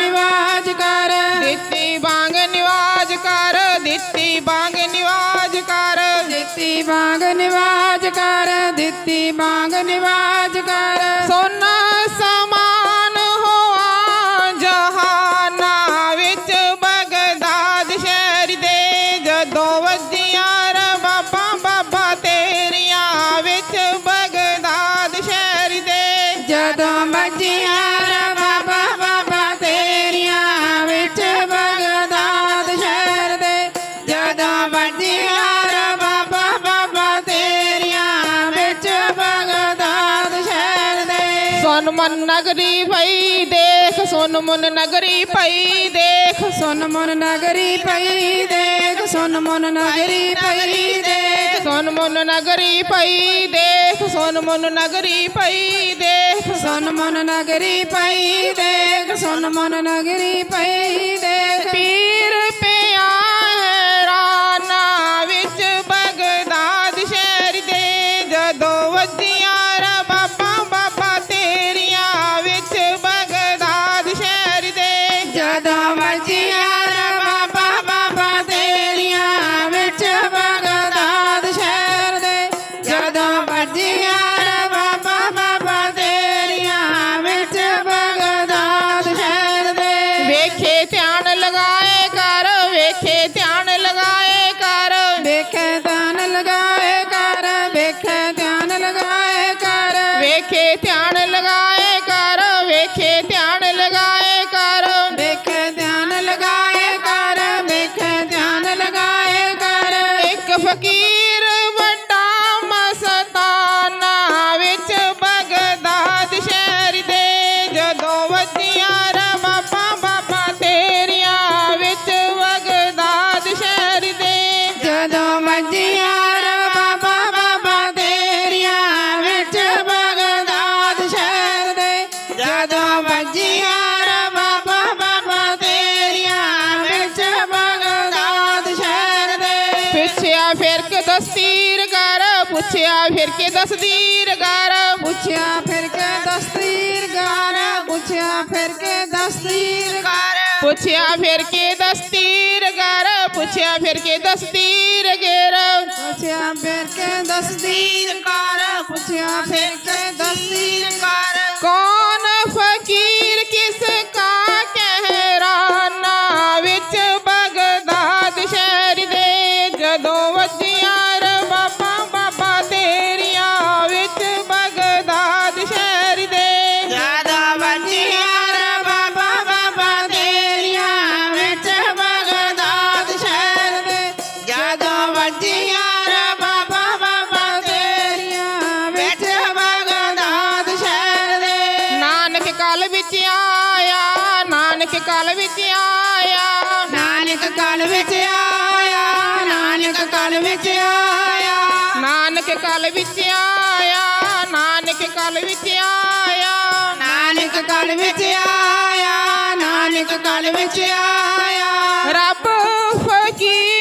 निवाज कर ਜਦੋਂ ਵੱਜੀਆਂ ਰ ਬਾਬਾ ਤੇਰੀਆਂ ਵਿੱਚ ਬਗਦਾਦ ਸ਼ਹਿਰ ਦੇ। ਸੁਨ ਮਨ ਨਗਰੀ ਭਈ ਦੇਖ ਸੁਨ ਮਨ ਨਗਰੀ ਭਈ ਦੇਖ ਸੁਨ ਮਨ ਨਗਰੀ ਪਈ ਦੇਖ ਸੁਨ ਮਨ ਨਗਰੀ ਪਈ ਦੇਖ। ਸੁਨ ਮਨ ਨਗਰੀ ਭਈ ਦੇਖ ਸੁਨ ਮਨ ਨਗਰੀ ਭਈ ਦੇਖ। ਸੁਨ ਮਨ ਨਗਰੀ ਪਈ ਦੇਖ ਸੁਨ ਮਨ ਨਗਰੀ ਪਈ ਦੇਖ। ਪੀਰ ಭಗವತಿ ਜਦੋਂ ਵੱਜੀਆਂ ਰ ਬਾਬਾ ਬਾਬਾ ਤੇਰੀਆਂ ਵਿੱਚ ਬਗਦਾਦ ਸ਼ਹਿਰ ਦੇ। ਜਦੋਂ ਵੱਜੀਆਂ ਰ ਬਾਬਾ ਬਾਬਾ ਤੇਰੀਆਂ ਵਿੱਚ ਬਗਦਾਦ ਸ਼ਹਿਰ ਦੇ। ਪੁੱਛਿਆ ਫਿਰ ਕੇ ਦਸਤੀਰ ਕਰ ਪੁੱਛਿਆ ਫਿਰ ਕੇ ਦਸਤੀਰ ਕਰ ਪੁੱਛਿਆ ਫਿਰ ਕੇ ਦਸਤੀਰ ਗਾਰ ਪੁੱਛਿਆ ਫਿਰ ਕੇ ਦਸਤੀਰ ਗਾਰ ਪੁੱਛਿਆ ਫਿਰ ਕੇ ਦਸਤੀਰ ਕਰ ਪੁੱਛਿਆ ਫਿਰ ਕੇ ਦਸਤੀਰ ਗੇਰ ਪੁੱਛਿਆ ਫਿਰ ਕੇ ਦਸਤੀਰ ਕਰ ਪੁੱਛਿਆ ਫਿਰ ਕੇ ਦਸਤੀਰ ਕਰ ਕਲ ਵਿੱਚ ਆਇਆ। ਨਾਨਕ ਕਲ ਵਿੱਚ ਆਇਆ ਨਾਨਕ ਕਲ ਵਿੱਚ ਆਇਆ। ਨਾਨਕ ਕਲ ਵਿੱਚ ਆਇਆ ਨਾਨਕ ਕਲ ਵਿੱਚ ਆਇਆ। ਨਾਨਕ ਕਲ ਵਿੱਚ ਆਇਆ ਨਾਨਕ ਕਲ ਵਿੱਚ ਆਇਆ। ਰੱਬ ਫਕੀਰ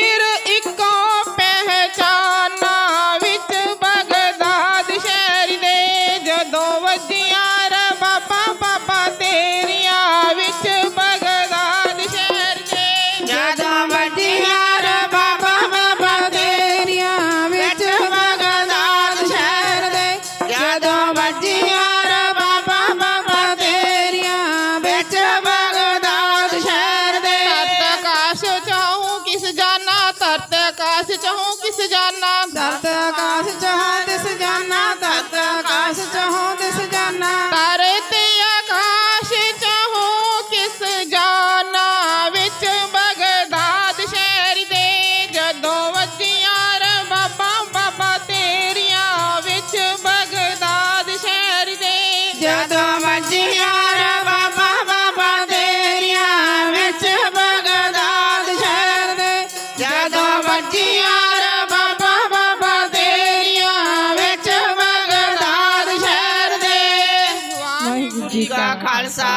ਜਦੋਂ ਵੱਜੀਆਂ ਰਬਾ ਬਾਬਾ ਬਦੇਰੀਆਂ ਵਿੱਚ ਬਗਦਾਦ ਸ਼ਹਿਰ ਦੇ। ਵਾਹਿਗੁਰੂ ਜੀ ਕਾ ਖਾਲਸਾ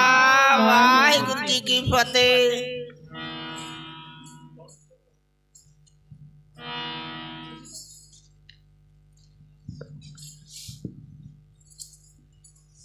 ਵਾਹਿਗੁਰੂ ਜੀ ਕੀ ਫਤਿਹ।